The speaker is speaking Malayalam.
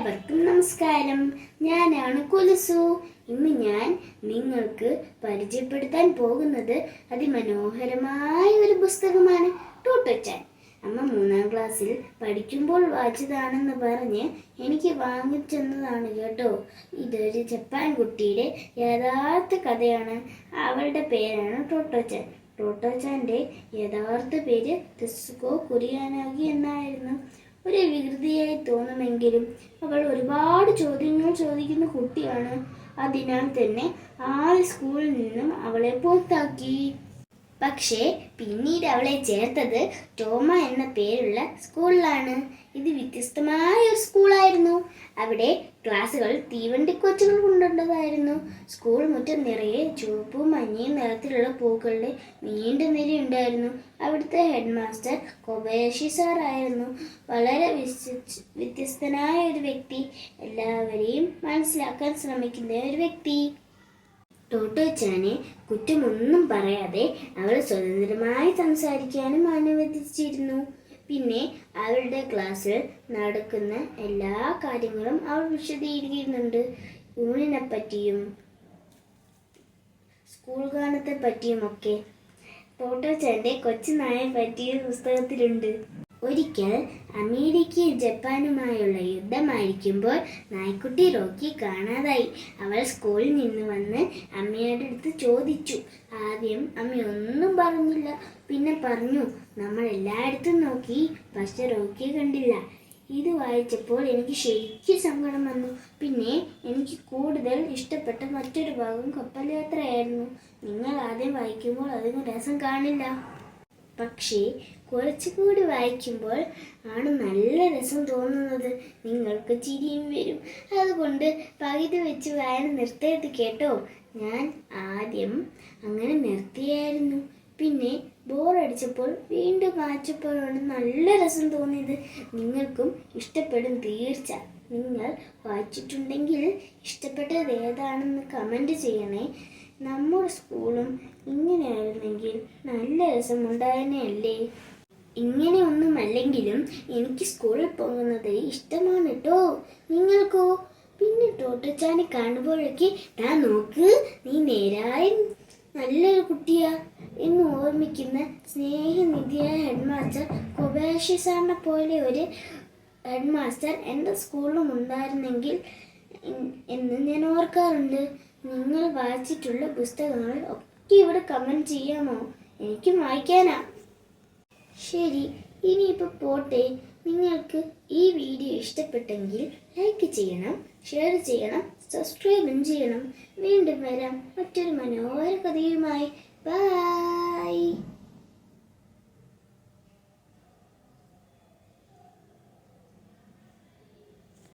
എല്ലാവർക്കും നമസ്കാരം. ഞാനാണ് കുലുസു. ഇന്ന് ഞാൻ നിങ്ങൾക്ക് പരിചയപ്പെടുത്താൻ പോകുന്നത് അതിമനോഹരമായ ഒരു പുസ്തകമാണ് ടൂട്ടച്ചാൻ. അമ്മ മൂന്നാം ക്ലാസ്സിൽ പഠിക്കുമ്പോൾ വായിച്ചതാണെന്ന് പറഞ്ഞ് എനിക്ക് വാങ്ങിച്ചെന്നതാണ് കേട്ടോ. ഇതൊരു ജപ്പാൻ കുട്ടിയുടെ യഥാർത്ഥ കഥയാണ്. അവളുടെ പേരാണ് ടോട്ടോച്ചാൻ. ടോട്ടോച്ചാന്റെ യഥാർത്ഥ പേര് തെസുക്കോ കുരിയാനാഗി എന്നായിരുന്നു. ഒരു വികൃതിയായി തോന്നുമെങ്കിലും അവൾ ഒരുപാട് ചോദ്യങ്ങൾ ചോദിക്കുന്ന കുട്ടിയാണ്. അതിനാൽ തന്നെ ആ സ്കൂളിൽ നിന്നും അവളെ പുറത്താക്കി. പക്ഷേ പിന്നീട് അവളെ ചേർത്തത് ടോമ എന്ന പേരുള്ള സ്കൂളിലാണ്. ഇത് വ്യത്യസ്തമായ ഒരു സ്കൂളായിരുന്നു. അവിടെ ക്ലാസ്സുകൾ തീവണ്ടി കൊച്ചുകൾ കൊണ്ടുണ്ടതായിരുന്നു സ്കൂൾ മുറ്റം നിറയെ ചുവപ്പും മഞ്ഞയും നിറത്തിലുള്ള പൂക്കളുടെ നീണ്ട നിരയുണ്ടായിരുന്നു അവിടുത്തെ ഹെഡ് മാസ്റ്റർ കൊബേഷി സാറായിരുന്നു. വളരെ വ്യത്യസ്തനായ ഒരു വ്യക്തി. എല്ലാവരെയും മനസ്സിലാക്കാൻ ശ്രമിക്കുന്ന ഒരു വ്യക്തി. ടോട്ടോച്ചാനെ കുറ്റമൊന്നും പറയാതെ അവൾ സ്വതന്ത്രമായി സംസാരിക്കാനും അനുവദിച്ചിരുന്നു. പിന്നെ അവളുടെ ക്ലാസ്സിൽ നടക്കുന്ന എല്ലാ കാര്യങ്ങളും അവൾ വിശദീകരിക്കുന്നുണ്ട്. യൂണിനെ പറ്റിയും സ്കൂൾ ഗാനത്തെ പറ്റിയുമൊക്കെ ടോട്ടോച്ചാന്റെ കൊച്ചുനായെ പറ്റിയ പുസ്തകത്തിലുണ്ട്. ഒരിക്കൽ അമേരിക്കയും ജപ്പാനുമായുള്ള യുദ്ധമായിരിക്കുമ്പോൾ നായ്ക്കുട്ടി റോക്കി കാണാതായി. അവൾ സ്കൂളിൽ നിന്ന് വന്ന് അമ്മയുടെ അടുത്ത് ചോദിച്ചു. ആദ്യം അമ്മ ഒന്നും പറഞ്ഞില്ല. പിന്നെ പറഞ്ഞു നമ്മൾ എല്ലായിടത്തും നോക്കി. പക്ഷെ റോക്കിയെ കണ്ടില്ല. ഇത് വായിച്ചപ്പോൾ എനിക്ക് ശരിക്കും സങ്കടം വന്നു. പിന്നെ എനിക്ക് കൂടുതൽ ഇഷ്ടപ്പെട്ട മറ്റൊരു ഭാഗം കപ്പൽ യാത്രയായിരുന്നു നിങ്ങൾ ആദ്യം വായിക്കുമ്പോൾ അതിന് രസം കാണില്ല. പക്ഷേ കുറച്ചുകൂടി വായിക്കുമ്പോൾ ആണ് നല്ല രസം തോന്നുന്നത്. നിങ്ങൾക്ക് ചിരിയും വരും. അതുകൊണ്ട് പകുതി വെച്ച് വായന നിർത്തരുത് കേട്ടോ. ഞാൻ ആദ്യം അങ്ങനെ നിർത്തിയായിരുന്നു. പിന്നെ ബോറടിച്ചപ്പോൾ വീണ്ടും വായിച്ചപ്പോഴാണ് നല്ല രസം തോന്നിയത്. നിങ്ങൾക്കും ഇഷ്ടപ്പെടും തീർച്ച. നിങ്ങൾ വായിച്ചിട്ടുണ്ടെങ്കിൽ ഇഷ്ടപ്പെട്ടത് ഏതാണെന്ന് കമന്റ് ചെയ്യണേ. നമ്മുടെ സ്കൂളും ഇങ്ങനെയായിരുന്നെങ്കിൽ നല്ല രസമുണ്ടായനല്ലേ ഇങ്ങനെയൊന്നുമല്ലെങ്കിലും എനിക്ക് സ്കൂളിൽ പോകുന്നത് ഇഷ്ടമാണ് കേട്ടോ നിങ്ങൾക്കോ? പിന്നെ ടോട്ടച്ചാനെ കാണുമ്പോഴൊക്കെ താ നോക്ക് നീ നേരായ നല്ലൊരു കുട്ടിയാ എന്ന് ഓർമ്മിക്കുന്ന സ്നേഹനിധിയായ ഹെഡ് മാസ്റ്റർ കൊബാഷി സാറിനെ പോലെ ഒരു ഹെഡ് മാസ്റ്റർ എന്റെ സ്കൂളിലും ഉണ്ടായിരുന്നെങ്കിൽ എന്ന് ഞാൻ ഓർക്കാറുണ്ട്. നിങ്ങൾ വായിച്ചിട്ടുള്ള പുസ്തകങ്ങൾ ഒക്കെ ഇവിടെ കമന്റ് ചെയ്യാമോ? എനിക്കും വായിക്കാനാ. ശരി ഇനിയിപ്പോൾ പോട്ടെ. നിങ്ങൾക്ക് ഈ വീഡിയോ ഇഷ്ടപ്പെട്ടെങ്കിൽ ലൈക്ക് ചെയ്യണം ഷെയർ ചെയ്യണം സബ്സ്ക്രൈബും ചെയ്യണം. വീണ്ടും വരാം. മറ്റൊരു മനോഹര കഥയുമായി. ബൈ